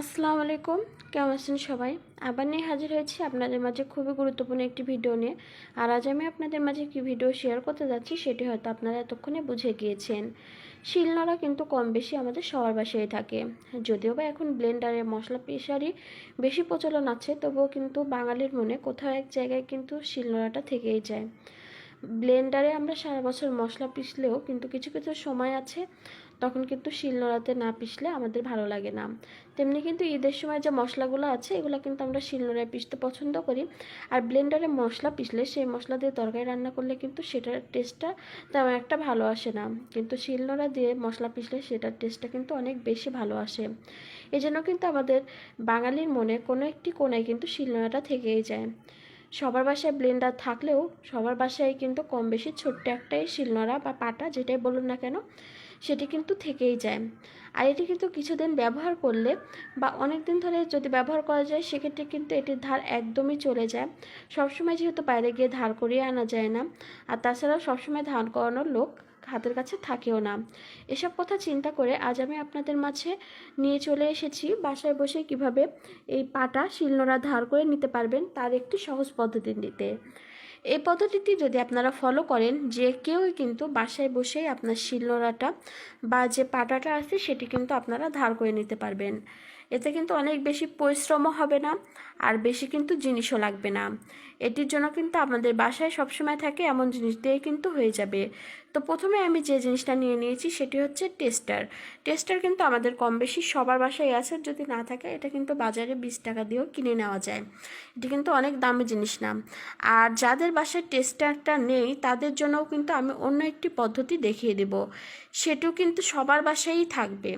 আসসালামু আলাইকুম। কেমন আছেন সবাই? আবার নিয়ে হাজির হয়েছি আপনাদের মাঝে খুবই গুরুত্বপূর্ণ একটি ভিডিও নিয়ে। আর আজ আমি আপনাদের মাঝে কি ভিডিও শেয়ার করতে যাচ্ছি, সেটি হয়তো আপনারা এতক্ষণে বুঝে গিয়েছেন। শিলনোড়া কিন্তু কম বেশি আমাদের সবার বাসায় থাকে। যদিও বা এখন ব্লেন্ডারে মশলা পেশারই বেশি প্রচলন আছে, তবুও কিন্তু বাঙালির মনে কোথাও এক জায়গায় কিন্তু শিলনোড়াটা থেকেই যায়। ব্লেন্ডারে আমরা সারা বছর মশলা পিষলেও কিন্তু কিছু কিছু সময় আছে তখন কিন্তু শিলনোড়াতে না পিষলে আমাদের ভালো লাগে না। তেমনি কিন্তু ঈদের সময় যে মশলাগুলো আছে, এগুলো কিন্তু আমরা শিলনোড়ায় পিষতে পছন্দ করি। আর ব্লেন্ডারে মশলা পিষলে সেই মশলা দিয়ে তরকারি রান্না করলে কিন্তু সেটার টেস্টটা তেমন একটা ভালো আসে না। কিন্তু শিলনোড়া দিয়ে মশলা পিষলে সেটার টেস্টটা কিন্তু অনেক বেশি ভালো আসে। এই জন্য কিন্তু আমাদের বাঙালির মনে কোনো একটি কোনায় কিন্তু শিলনোড়াটা থেকেই যায়। সবার বাসায় ব্লেন্ডার থাকলেও সবার বাসায় কিন্তু কম বেশি ছোট্ট একটাই শিলনোড়া বা পাটা, যেটাই বলুন না কেন সেটি কিন্তু থেকেই যায়। আর এটি কিন্তু কিছুদিন ব্যবহার করলে বা অনেক দিন ধরে যদি ব্যবহার করা যায়, সেক্ষেত্রে কিন্তু এটির ধার একদমই চলে যায়। সবসময় যেহেতু বাইরে গিয়ে ধার করিয়ে আনা যায় না, আর তাছাড়াও সবসময় ধান করানোর লোক হাতের কাছে থাকেও না। এসব কথা চিন্তা করে আজ আমি আপনাদের মাঝে নিয়ে চলে এসেছি বাসায় বসে কীভাবে এই পাটা শিলনোড়া ধার করে নিতে পারবেন তার একটি সহজ পদ্ধতি নিতে এই পদ্ধতিটি যদি আপনারা ফলো করেন, যে কেউই কিন্তু বাসায় বসেই আপনার শিলনোড়াটা বা যে পাটাটা আছে, সেটি কিন্তু আপনারা ধার করে নিতে পারবেন। এতে কিন্তু অনেক বেশি পরিশ্রমও হবে না, আর বেশি কিন্তু জিনিসও লাগবে না। এটির জন্য কিন্তু আমাদের বাসায় সবসময় থাকে এমন জিনিস দিয়ে কিন্তু হয়ে যাবে। তো প্রথমে আমি যে জিনিসটা নিয়ে নিয়েছি সেটি হচ্ছে টেস্টার। টেস্টার কিন্তু আমাদের কম বেশি সবার বাসায় আছে, যদি না থাকে এটা কিন্তু বাজারে বিশ টাকা দিয়েও কিনে নেওয়া যায়। এটি কিন্তু অনেক দামি জিনিস না। আর যাদের বাসায় টেস্টারটা নেই, তাদের জন্যও কিন্তু আমি অন্য একটি পদ্ধতি দেখিয়ে দেব। সেটিও কিন্তু সবার বাসায়ই থাকবে।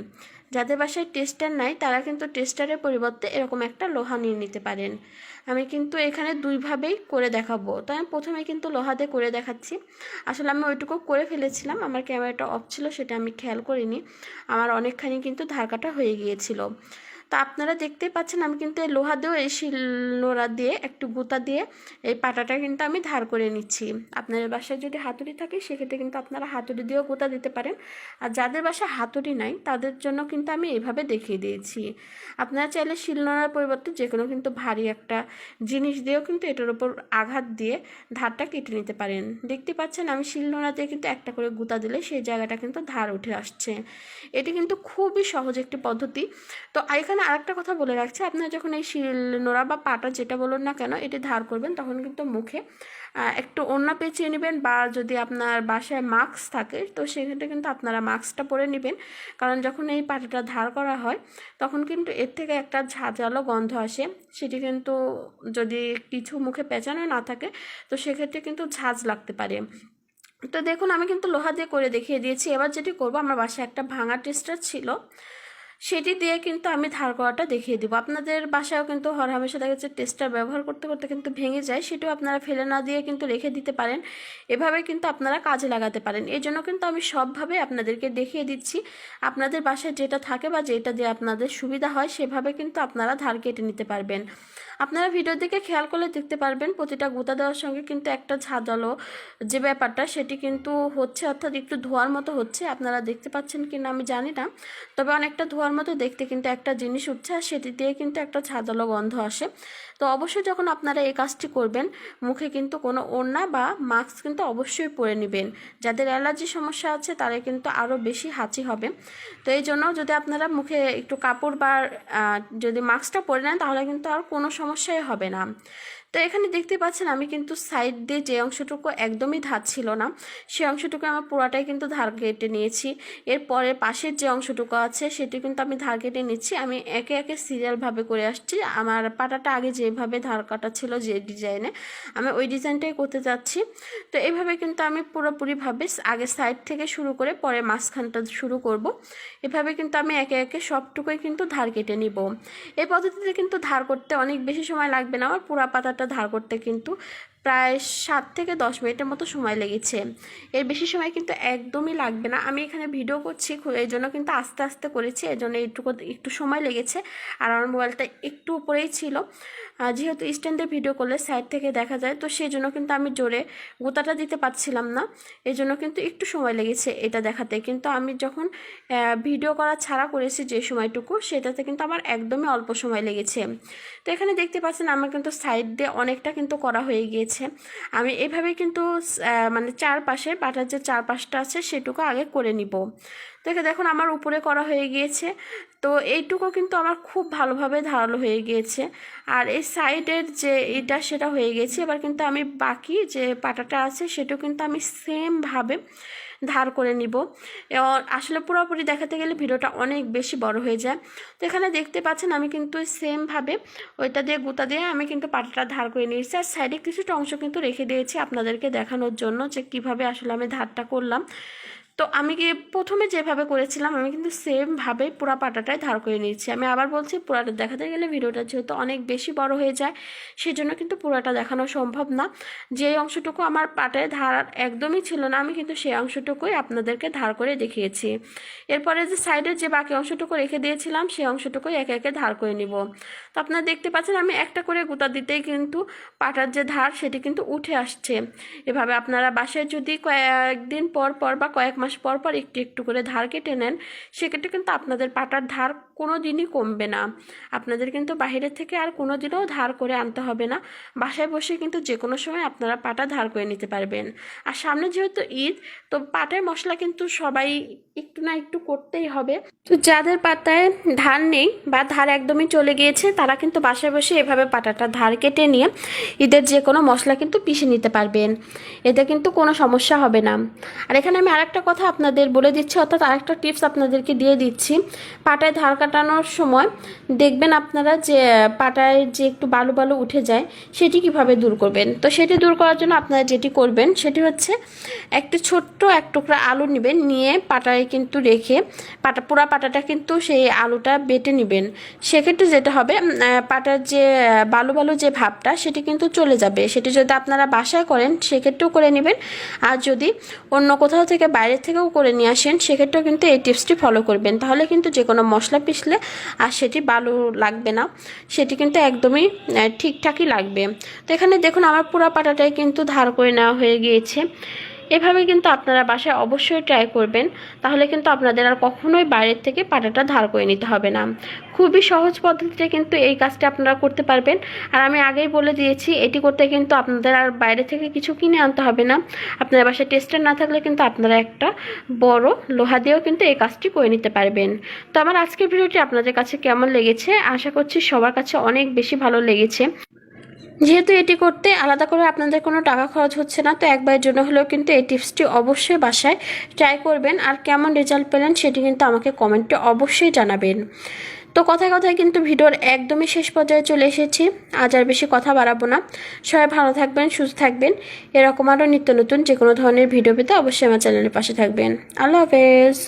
যাদের বাসায় টেস্টার নাই, তারা কিন্তু টেস্টারের পরিবর্তে এরকম একটা লোহা নিয়ে নিতে পারেন। আমি কিন্তু এখানে দুইভাবেই করে দেখাবো। তো আমি প্রথমে কিন্তু লোহা দিয়ে করে দেখাচ্ছি। আসলে আমি ওইটুকু করে ফেলেছিলাম, আমার ক্যামেরাটা অফ ছিল, সেটা আমি খেয়াল করিনি। আমার অনেকখানি কিন্তু ধারকাটা হয়ে গিয়েছিল। তো আপনারা দেখতেই পাচ্ছেন, আমি কিন্তু এই লোহা দিয়েও, এই শিলনোড়া দিয়ে, একটু গুঁতা দিয়ে, এই পাটাটা কিন্তু আমি ধার করে নিচ্ছি। আপনাদের বাসায় যদি হাতুড়ি থাকে, সেক্ষেত্রে কিন্তু আপনারা হাতুড়ি দিয়েও গুতা দিতে পারেন। আর যাদের বাসায় হাতুড়ি নাই, তাদের জন্য কিন্তু আমি এইভাবে দেখিয়ে দিয়েছি। আপনারা চাইলে শিলনোড়ার পরিবর্তে যে কোনো কিন্তু ভারী একটা জিনিস দিয়েও কিন্তু এটার উপর আঘাত দিয়ে ধারটা কেটে নিতে পারেন। দেখতে পাচ্ছেন, আমি শিলনোড়া দিয়ে কিন্তু একটা করে গুঁতা দিলে সেই জায়গাটা কিন্তু ধার উঠে আসছে। এটি কিন্তু খুবই সহজ একটি পদ্ধতি। তো এখানে এখানে আরেকটা কথা বলে রাখছি। আপনারা যখন এই শিল, নোড়া বা পাটা যেটা বলুন না কেন, এটি ধার করবেন, তখন কিন্তু মুখে একটু ওড়না পেঁচিয়ে নেবেন বা যদি আপনার বাসায় মাস্ক থাকে, তো সেক্ষেত্রে কিন্তু আপনারা মাস্কটা পরে নেবেন। কারণ যখন এই পাটাটা ধার করা হয়, তখন কিন্তু এর থেকে একটা ঝাঁঝালো গন্ধ আসে। সেটি কিন্তু যদি কিছু মুখে পেঁচানো না থাকে, তো সেক্ষেত্রে কিন্তু ঝাঁঝ লাগতে পারে। তো দেখুন, আমি কিন্তু লোহা দিয়ে করে দেখিয়ে দিয়েছি। এবার যেটি করব, আমার বাসায় একটা ভাঙা টেস্টার ছিল। সেটি দিয়ে কিন্তু আমি ধার করাটা দেখিয়ে দিব। আপনাদের বাসায়ও কিন্তু হর হামেশা দেখা যাচ্ছে টেস্টার ব্যবহার করতে করতে কিন্তু ভেঙে যায়। সেটিও আপনারা ফেলে না দিয়ে কিন্তু রেখে দিতে পারেন। এভাবে কিন্তু আপনারা কাজে লাগাতে পারেন। এই জন্য কিন্তু আমি সবভাবে আপনাদেরকে দেখিয়ে দিচ্ছি। আপনাদের বাসায় যেটা থাকে বা যেটা দিয়ে আপনাদের সুবিধা হয়, সেভাবে কিন্তু আপনারা ধার কেটে নিতে পারবেন। আপনারা ভিডিওর দিকে খেয়াল করলে দেখতে পারবেন, প্রতিটা গুঁতা দেওয়ার সঙ্গে কিন্তু একটা ঝাঁঝালো যে ব্যাপারটা, সেটি কিন্তু হচ্ছে, অর্থাৎ একটু ধোয়ার মতো হচ্ছে। আপনারা দেখতে পাচ্ছেন কি না আমি জানি না, তবে অনেকটা ধোয়ার মতো দেখতে কিন্তু একটা জিনিস উঠছে, আর সেটি দিয়ে কিন্তু একটা ঝাঁঝালো গন্ধ আসে। তো অবশ্যই যখন আপনারা এই কাজটি করবেন, মুখে কিন্তু কোনো ওড়না বা মাস্ক কিন্তু অবশ্যই পরে নেবেন। যাদের অ্যালার্জি সমস্যা আছে, তারা কিন্তু আরও বেশি হাঁচি হবে। তো এই জন্য যদি আপনারা মুখে একটু কাপড় বা যদি মাস্কটা পরে নেন, তাহলে কিন্তু আর কোনো সমস্যাই হবে না। তো এখানে দেখতে পাচ্ছেন আমি কিন্তু সাইড দিয়ে যে অংশটুকু একদমই ধার ছিল না, সে অংশটুকু আমার পুরাটাই কিন্তু ধার কেটে নিয়েছি। এরপরে পাশের যে অংশটুকু আছে, সেটি কিন্তু আমি ধার কেটে নিচ্ছি। আমি একে একে সিরিয়ালভাবে করে আসছি। আমার পাটাটা আগে যেভাবে ধার কাটা ছিল যে ডিজাইনে আমি ওই ডিজাইনটাই করতে যাচ্ছি। তো এইভাবে কিন্তু আমি পুরোপুরিভাবে আগে সাইড থেকে শুরু করে পরে মাঝখানটা শুরু করব। এভাবে কিন্তু আমি একে একে সবটুকুই কিন্তু ধার কেটে নিব। এই পদ্ধতিতে কিন্তু ধার করতে অনেক বেশি সময় লাগবে না। আমার পুরা পাতাটা ধার করতে কিন্তু প্রায় সাত থেকে দশ মিনিটের মতো সময় লেগেছে। এর বেশি সময় কিন্তু একদমই লাগবে না। আমি এখানে ভিডিও করছি এই জন্য কিন্তু আস্তে আস্তে করেছি, এই জন্য একটু একটু সময় লেগেছে। আর আমার মোবাইলটা একটু উপরেই ছিল। যেহেতু স্ট্যান্ডে ভিডিও করলে সাইড থেকে দেখা যায়, তো সেই জন্য কিন্তু আমি জোরে গোতাটা দিতে পারছিলাম না। এই জন্য কিন্তু একটু সময় লেগেছে এটা দেখাতে। কিন্তু আমি যখন ভিডিও করা ছাড়া করেছি যে সময়টুকু, সেটাতে কিন্তু আমার একদমই অল্প সময় লেগেছে। তো এখানে দেখতে পাচ্ছেন, আমার কিন্তু সাইড দিয়ে অনেকটা কিন্তু করা হয়ে গিয়েছে। আমি এভাবে কিন্তু মানে চারপাশে বাটার যে চারপাশটা আছে সেটুকু আগে করে নিব। দেখে দেখুন আমার উপরে করা হয়ে গিয়েছে। তো এইটুকু কিন্তু আমার খুব ভালোভাবে ধারালো হয়ে গিয়েছে। আর এই সাইডের যে এটা সেটা হয়ে গেছে এবার কিন্তু আমি বাকি যে পাটাটা আছে সেটাও কিন্তু আমি সেমভাবে ধার করে নিব। আসলে পুরোপুরি দেখাতে গেলে ভিডিওটা অনেক বেশি বড় হয়ে যায়। তো এখানে দেখতে পাচ্ছেন আমি কিন্তু সেমভাবে ওইটা দিয়ে গুঁতা দিয়ে আমি কিন্তু পাটাটা ধার করে নিয়েছি। আর সাইডে কিছুটা অংশ কিন্তু রেখে দিয়েছি আপনাদেরকে দেখানোর জন্য যে কীভাবে আসলে আমি ধারটা করলাম। তো আমি কি প্রথমে যেভাবে করেছিলাম, আমি কিন্তু সেমভাবে পুরা পাটাটাই ধার করে নিয়েছি। আমি আবার বলছি, পুরাটা দেখাতে গেলে ভিডিওটা যেহেতু অনেক বেশি বড় হয়ে যায় সেই জন্য কিন্তু পুরাটা দেখানো সম্ভব না। যে অংশটুকু আমার পাটায় ধার একদমই ছিল না, আমি কিন্তু সেই অংশটুকুই আপনাদেরকে ধার করে দেখিয়েছি। এরপরে যে সাইডের যে বাকি অংশটুকু রেখে দিয়েছিলাম, সেই অংশটুকুই একে একে ধার করে নিব। তো আপনারা দেখতে পাচ্ছেন, আমি একটা করে গুঁতা দিতেই কিন্তু পাটার যে ধার, সেটি কিন্তু উঠে আসছে। এভাবে আপনারা বাসায় যদি কয়েকদিন পর পর বা কয়েক মাস পর পর একটু একটু করে ধার কেটে নেন সেক্ষেত্রে কিন্তু আপনাদের পাটার ধার কোনো দিনই কমবে না। আপনাদের কিন্তু বাইরে থেকে আর কোনো দিনও ধার করে আনতে হবে না। বাসায় বসে কিন্তু যে কোনো সময় আপনারা পাটা ধার করে নিতে পারবেন। আর সামনে যেহেতু ঈদ, তো পাটের মশলা কিন্তু সবাই একটু না একটু করতেই হবে। তো যাদের পাতায় ধার নেই বা ধার একদমই চলে গিয়েছে, তারা কিন্তু বাসায় বসে এভাবে পাটাটা ধার কেটে নিয়ে ঈদের যে কোনো মশলা কিন্তু পিষে নিতে পারবেন। এতে কিন্তু কোনো সমস্যা হবে না। আর এখানে আমি আরেকটা কথা আপনাদের বলে দিচ্ছি, অর্থাৎ আরেকটা টিপস আপনাদেরকে দিয়ে দিচ্ছি। পাটায় ধার কাটানোর সময় দেখবেন আপনারা যে পাটায় যে একটু বালু বালু উঠে যায়, সেটি কীভাবে দূর করবেন? তো সেটি দূর করার জন্য আপনারা যেটি করবেন, সেটি হচ্ছে একটি ছোট্ট এক টুকরা আলু নেবেন, নিয়ে পাটায় কিন্তু রেখে, পাটা, পোড়া পাটাটা কিন্তু সেই আলুটা বেটে নেবেন। সেক্ষেত্রে যেটা হবে পাটার যে বালু বালু যে ভাবটা, সেটি কিন্তু চলে যাবে। সেটি যদি আপনারা বাসায় করেন, সেক্ষেত্রেও করে নেবেন। আর যদি অন্য কোথাও থেকে বাইরে থেকেও করে নিয়ে আসেন, সেক্ষেত্রেও কিন্তু এই টিপসটি ফলো করবেন। তাহলে কিন্তু যে কোনো মশলা পিষলে আর সেটি বালু লাগবে না। সেটি কিন্তু একদমই ঠিকঠাকই লাগবে। তো এখানে দেখুন, আমার পুরা পাটাটাই কিন্তু ধার করে নেওয়া হয়ে গিয়েছে। এভাবে কিন্তু আপনারা বাসায় অবশ্যই ট্রাই করবেন। তাহলে কিন্তু আপনাদের আর কখনোই বাইরের থেকে পাটাটা ধার করে নিতে হবে না। খুবই সহজ পদ্ধতিতে কিন্তু এই কাজটা আপনারা করতে পারবেন। আর আমি আগেই বলে দিয়েছি, এটি করতে কিন্তু আপনাদের আর বাইরে থেকে কিছু কিনে আনতে হবে না। আপনার বাসায় টেস্টার না থাকলে কিন্তু আপনারা একটা বড় লোহা দিয়েও কিন্তু এই কাজটি করে নিতে পারবেন। তো আমার আজকের ভিডিওটি আপনাদের কাছে কেমন লেগেছে? আশা করছি সবার কাছে অনেক বেশি ভালো লেগেছে। যেহেতু এটি করতে আলাদা করে আপনাদের কোনো টাকা খরচ হচ্ছে না, তো একবারের জন্য হলেও কিন্তু এই টিপসটি অবশ্যই বাসায় ট্রাই করবেন। আর কেমন রেজাল্ট পেলেন সেটি কিন্তু আমাকে কমেন্টে অবশ্যই জানাবেন। তো কথায় কথায় কিন্তু ভিডিওর একদমই শেষ পর্যায়ে চলে এসেছি। আজ আর বেশি কথা বাড়াবো না। সবাই ভালো থাকবেন, সুস্থ থাকবেন। এরকম আরও নিত্য নতুন যে কোনো ধরনের ভিডিও পেতে অবশ্যই আমার চ্যানেলের পাশে থাকবেন। আল্লাহ হাফেজ।